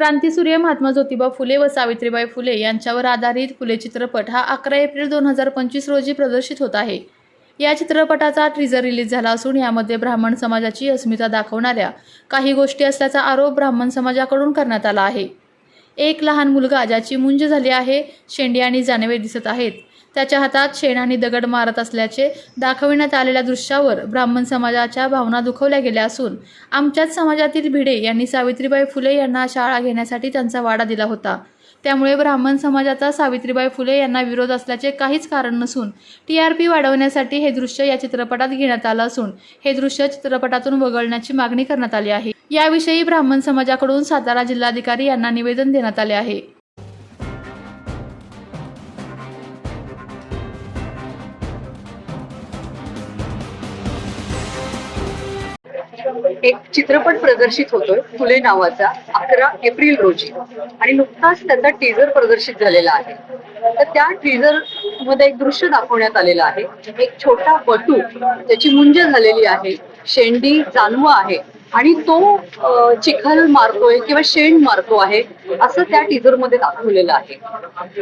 क्रांतीसूर्य महात्मा ज्योतिबा फुले व सावित्रीबाई फुले यांच्यावर आधारित फुले चित्रपट हा अकरा एप्रिल दोन हजार पंचवीस रोजी प्रदर्शित होत आहे. या चित्रपटाचा ट्रिझर रिलीज झाला असून यामध्ये ब्राह्मण समाजाची अस्मिता दाखवणाऱ्या काही गोष्टी असल्याचा आरोप ब्राह्मण समाजाकडून करण्यात आला आहे. एक लहान मुलगा ज्याची मुंज झाली आहे शेंडी आणि जानवे दिसत आहेत. त्याच्या हातात शेण आणि दगड मारत असल्याचे दाखविण्यात आलेल्या दृश्यावर ब्राह्मण समाजाच्या भावना दुखवल्या गेल्या असून आमच्याच समाजातील भिडे यांनी सावित्रीबाई फुले यांना शाळा घेण्यासाठी त्यांचा वाडा दिला होता. त्यामुळे ब्राह्मण समाजाचा सावित्रीबाई फुले यांना विरोध असल्याचे काहीच कारण नसून टी आर पी वाढवण्यासाठी हे दृश्य या चित्रपटात घेण्यात आलं असून हे दृश्य चित्रपटातून वगळण्याची मागणी करण्यात आली आहे. याविषयी ब्राह्मण समाजाकडून सातारा जिल्हाधिकारी यांना निवेदन देण्यात आले आहे. एक चित्रपट प्रदर्शित होतोय फुले नावाचा अकरा एप्रिल रोजी. आणि नुकताच त्याचा टीजर प्रदर्शित झालेला आहे. तर त्या टीजरमध्ये एक दृश्य दाखवण्यात आलेलं आहे. एक छोटा बटू त्याची मुंज झालेली आहे. शेंडी जानवा आहे. आणि तो चिखल मारतोय किंवा शेण मारतो आहे असं त्या टीजरमध्ये दाखवलेलं आहे.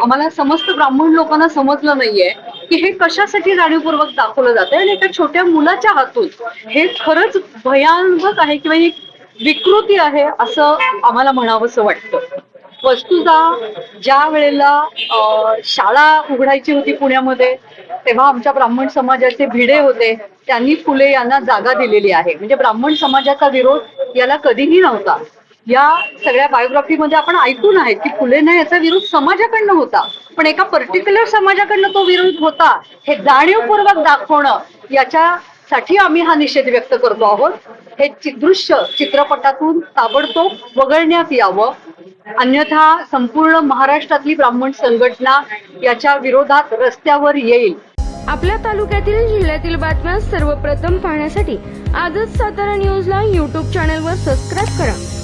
आम्हाला समस्त ब्राह्मण लोकांना समजलं नाहीये की हे कशासाठी जाणीवपूर्वक दाखवलं जातंय? आणि एका छोट्या मुलाच्या हातून हे खरंच भयानक आहे किंवा ही विकृती आहे असं आम्हाला म्हणावंसं वाटतं. वस्तुता ज्या वेळेला शाळा उघडायची होती पुण्यामध्ये तेव्हा आमच्या ब्राह्मण समाजाचे भिडे होते. त्यांनी फुले यांना जागा दिलेली आहे. म्हणजे ब्राह्मण समाजाचा विरोध याला कधीही नव्हता. या सगळ्या बायोग्राफीमध्ये आपण ऐकून आहे की फुलेंना याचा विरोध समाजाकडनं होता. पण एका पर्टिक्युलर समाजाकडनं तो विरोध होता हे जाणीवपूर्वक दाखवणं याच्यासाठी आम्ही हा निषेध व्यक्त करतो आहोत. हे चिदृश्य चित्रपटातून ताबडतोब वगळण्यात यावं. अन्यथा संपूर्ण महाराष्ट्रातली ब्राह्मण संघटना याच्या विरोधात रस्त्यावर येईल. आपल्या तालुक्यातील जिल्ह्यातील बातम्या सर्वप्रथम पाहण्यासाठी आजच सातारा न्यूजला यूट्यूब चॅनलवर सबस्क्राईब करा.